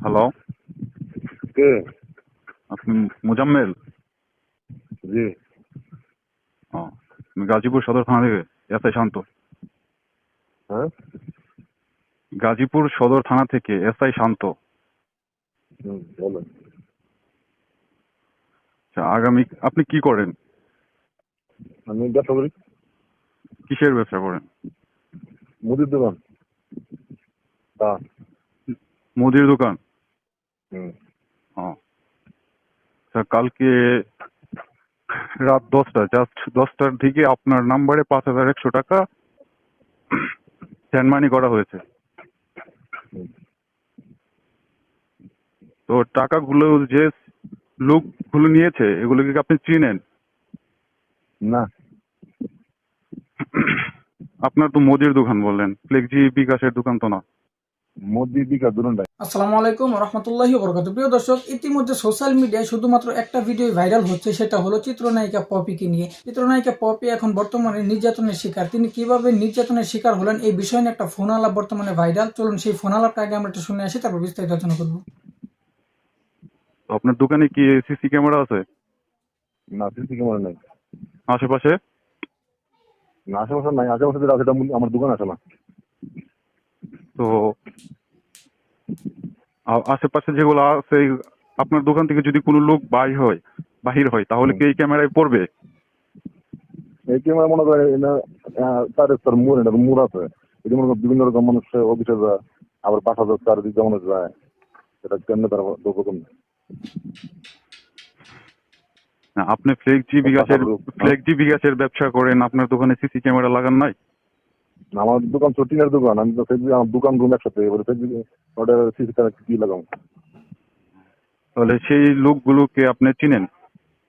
Hello কে? আপনি মোজাম্মেল। জি। ও আমি গাজীপুর সদর থানা থেকে? এসআই শান্ত। হ্যাঁ? গাজীপুর সদর থানা থেকে এসআই শান্ত। বলেন। আচ্ছা আগামী আপনি কি করেন? আমি ব্যবসা করি। কিসের ব্যবসা করেন? মুদির দোকান। মুদির দোকান? আচ্ছা কালকে রাত দশটা জাস্ট দশটার দিকে আপনার নাম্বারে পাঁচ হাজার একশো টাকা সেন্ড মানি করা হয়েছে। তো টাকাগুলো যে লোকগুলো নিয়েছে এগুলো কি আপনি চিনেন? না। আপনার তো মোদির দোকান বললেন ফ্লেক্সি বিকাশের দোকান তো না। আসসালামু আলাইকুম রহমতুল্লাহি বরকত প্রিয় দর্শক ইতিমধ্যে সোশ্যাল মিডিয়ায় শুধুমাত্র একটা ভিডিও ভাইরাল হচ্ছে সেটা হলো চিত্রনায়িকা পপিকে নিয়ে। চিত্রনায়িকা পপি এখন বর্তমানে নির্যাতনের শিকার। তিনি কীভাবে নির্যাতনের শিকার হলেন এই বিষয় নিয়ে একটা ফোন আলাপ বর্তমানে ভাইরাল। চলুন সেই ফোন আলাপটা আগে আমরা একটু শুনে আসি তারপর বিস্তারিত আলোচনা করব। আপনার দোকানে কি সিসি ক্যামেরা আছে? না সিসি ক্যামেরা নাই। আশেপাশে? না আশেপাশে নাই। আশেপাশে যেটা আছে আমার দোকান আছে না। তো আশেপাশে যেগুলো আছে আপনার দোকান থেকে যদি কোনো লোক বাই হয় বাহির হয় তাহলে কি এই ক্যামেরায় পড়বে? এই ক্যামেরা মনে করে তার তার মুর এটা মুর আছে। এটা মনে বিভিন্ন রকম মানুষ অফিসে যায় আবার বাসা যায় চারিদিক যেমন যায় সেটা কেমনে তার দোকান আপনি ফ্লেক জি বিকাশের কথা বলুন। ফ্লেক জি বিকাশের ব্যবসা করেন আপনার দোকানে সিসি ক্যামেরা লাগান নাই? আমার দোকান চটিনের দোকান আমি তো ফেসবুক আমার দোকান রুম একসাথে এবারে ফেসবুক ওটা সিসি ক্যামেরা কি লাগাম তাহলে সেই লোকগুলোকে আপনি চিনেন?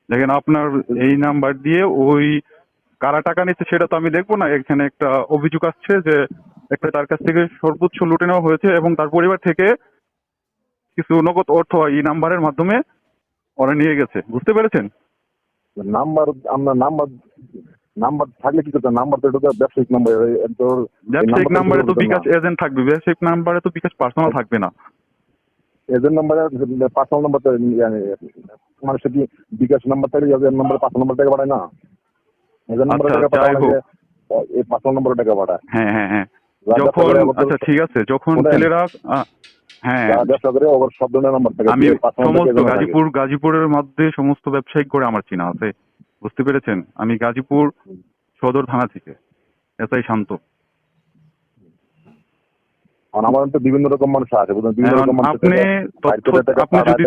দেখেন আপনার এই নাম্বার দিয়ে ওই কারা টাকা নিচ্ছে সেটা তো আমি দেখব না। এখানে একটা অভিযোগ আসছে যে একটা তার কাছ থেকে সর্বোচ্চ লুটে নেওয়া হয়েছে এবং তার পরিবার থেকে কিছু নগদ অর্থ এই নাম্বারের মাধ্যমে ওরা নিয়ে গেছে। বুঝতে পেরেছেন? নাম্বার আমরা নাম্বার নাম্বার থাকলে কি করতে নাম্বার তো এটা তো ব্যবসায়িক নাম্বার তোর ব্যবসায়িক নাম্বারে তো বিকাশ এজেন্ট থাকবে। ব্যবসায়িক নাম্বারে তো বিকাশ পার্সোনাল থাকবে না। এজেন্ট নাম্বারে পার্সোনাল নাম্বার তো মানে মানুষের কি বিকাশ নাম্বার থাকলে এজেন্ট নাম্বারে পার্সোনাল নাম্বার টাকা পাঠায় না? এজেন্ট নাম্বারে আচ্ছা, টাকা পাঠায় এই পার্সোনাল নাম্বারে টাকা পাঠায়। হ্যাঁ হ্যাঁ হ্যাঁ। যখন আচ্ছা ঠিক আছে। যখন ছেলেরা হ্যাঁ। নাম্বার আমি সমস্ত। গাজীপুর গাজীপুরের মধ্যে সমস্ত ব্যবসায়িক করে আমার চেনা আছে। বুঝতে পেরেছেন? আমি গাজীপুর সদর থানা থেকে এসআই শান্ত। আর আমার তো বিভিন্ন রকম মানুষ আছে বিভিন্ন রকম আপনি যদি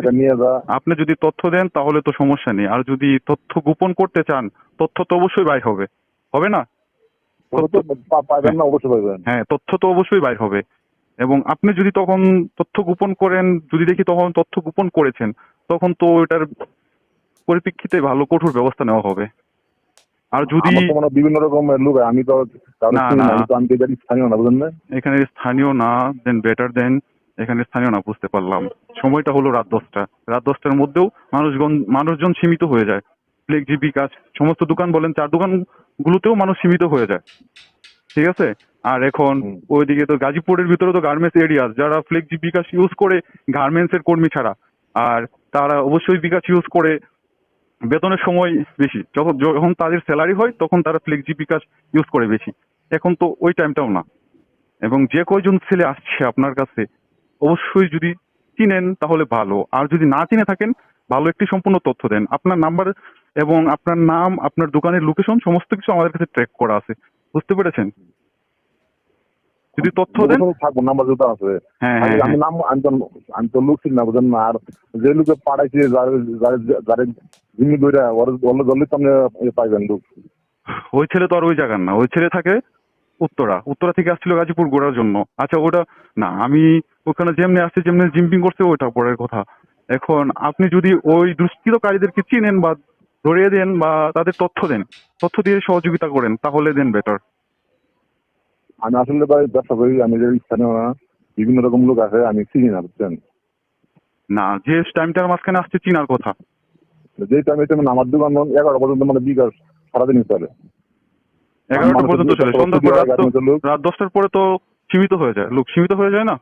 আপনি তথ্য দেন তাহলে তো সমস্যা নেই। আর যদি তথ্য গোপন করতে চান তথ্য তো অবশ্যই বাইর হবে। হবে না? হ্যাঁ তথ্য তো অবশ্যই বাইর হবে। এবং আপনি যদি তখন তথ্য গোপন করেন যদি দেখি তখন তথ্য গোপন করেছেন তখন তো এটার পরিপ্রেক্ষিতে ভালো কঠোর ব্যবস্থা নেওয়া হবে। আর যদি বিভিন্ন রকমের লোক আমি তো না, না। আমি স্থানীয় না বুঝলেন এখানে স্থানীয় না দেন বেটার দেন এখানে স্থানীয় না বুঝতে পারলাম। সময়টা হলো রাত দশটা। রাত দশটার মধ্যেও মানুষগণ মানুষজন সীমিত হয়ে যায়। ফ্লেক জি বিকাশ সমস্ত দোকান বলেন চার দোকান গুলোতেও মানুষ সীমিত হয়ে যায়। ঠিক আছে? আর এখন ওইদিকে তো গাজীপুরের ভিতরে তো গার্মেন্টস এরিয়া যারা ফ্লেক জি বিকাশ ইউজ করে গার্মেন্টস এর কর্মী ছাড়া। আর তারা অবশ্যই বিকাশ ইউজ করে বেতনের সময় বেশি। যখন যখন তাদের স্যালারি হয়, তখন তারা ফ্লেক্স বিকাশ ইউজ করে বেশি। এখন তো ওই টাইমটাও না। এবং যে কয়জন ছেলে আসছে আপনার কাছে, অবশ্যই যদি চিনেন তাহলে ভালো। আর যদি না চিনে থাকেন, ভালো একটি সম্পূর্ণ তথ্য দেন। আপনার নাম্বার এবং আপনার নাম, আপনার দোকানের লোকেশন সমস্ত কিছু আমাদের কাছে ট্র্যাক করা আছে। বুঝতে পেরেছেন? যদি তথ্য দেন? থাকব নাম্বার আছে। হ্যাঁ আমি হ্যাঁ আমি। নাম আমি তো লোক চিনি না বুঝলেন না। আর যে লোকে পাঠাইছে যার জিম্মি দইরা ওর ওর জলদি তো আপনি পাইবেন লোক। ওই ছেলে তো আর ওই জায়গার না। ওই ছেলে থাকে উত্তরা। উত্তরা থেকে আসছিল গাজীপুর ঘোরার জন্য। আচ্ছা ওটা না আমি ওখানে যেমনি আসছে যেমনি জিম্পিং করছে ওইটা পরের কথা। এখন আপনি যদি ওই দুষ্কৃতকারীদেরকে চিনেন বা ধরিয়ে দেন বা তাদের তথ্য দেন তথ্য দিয়ে সহযোগিতা করেন তাহলে দেন বেটার আমি আসলে ভাই ব্যবসা করি আমি যে স্থানীয় না বিভিন্ন রকম লোক আছে আমি চিনি না বুঝছেন? না যে টাইমটার মাঝখানে আসছে চিনার কথা। যে টাইমে টাইমে আমার দোকান এগারো পর্যন্ত মানে বিকাশ সারাদিন চলে। এগারোটা পর্যন্ত চলে সন্ধ্যার পর রাত তো রাত দশটার পরে তো সীমিত হয়ে যায় লোক সীমিত হয়ে যায় না?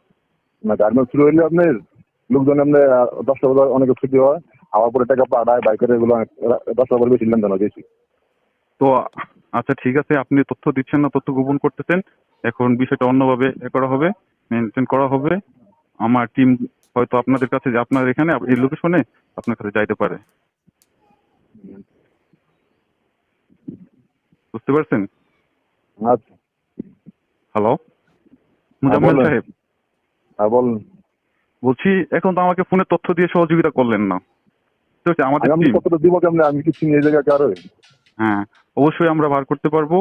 না গার্মেন্টস শুরু হইলে আপনার লোকজন এমনি আহ, দশটা বাজার অনেকে ছুটি হয় আবার পরে টাকা পাঠায় বাইকের এগুলো অনেক দশটা বাজার বেশি লেনদেন হয় বেশি। তো আচ্ছা ঠিক আছে আপনি তথ্য দিচ্ছেন না তথ্য গোপন করতেছেন এখন বিষয়টা অন্যভাবে এ করা হবে মেনটেন করা হবে। আমার টিম হয়তো আপনাদের কাছে আপনার এখানে এই লোকেশনে আপনার কাছে যাইতে পারে। বুঝতে পারছেন? আচ্ছা। হ্যালো মুজাম্মেল সাহেব। হ্যাঁ বলেন। বলছি এখন তো আমাকে ফোনে তথ্য দিয়ে সহযোগিতা করলেন না। আমাদের দিব কেমনে? আমি কি চিনি এই জায়গায় কারও হ্যাঁ অবশ্যই আমরা বার করতে পারব।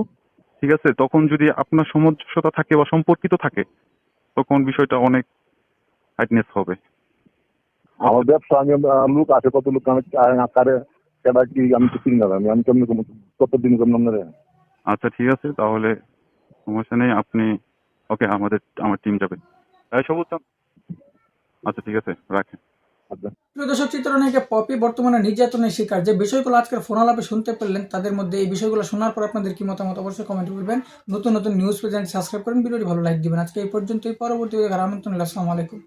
ঠিক আছে? তখন যদি আপনার সমস্যতা থাকে বা সম্পর্কিত থাকে তখন বিষয়টা অনেক হাইটনেস হবে। আমার ব্যবসা আমি লোক আছে কত লোক আমি আহ, কারে কেডা কি আমি তো চিনি না আমি আমি কেমনি কত দিন কেমন আচ্ছা ঠিক আছে তাহলে সমস্যা নেই আপনি ওকে আমাদের আমার টিম যাবে তাই সবুজ আচ্ছা ঠিক আছে রাখেন। পপি বর্তমানে নির্যাতনের শিকার। যে আজকের শুনতে পারলেন তাদের মধ্যে এই শোনার পর আপনাদের কি মতামত অবশ্যই কমেন্ট করবেন নতুন নতুন নিউজ প্রেজেন্ট সাবস্ক্রাইব করেন, ভিডিওটি ভালো লাইক দিবেন। আজকে এই পর্যন্তই। পরবর্তী আমন্ত্রণ। আসসালামু আলাইকুম।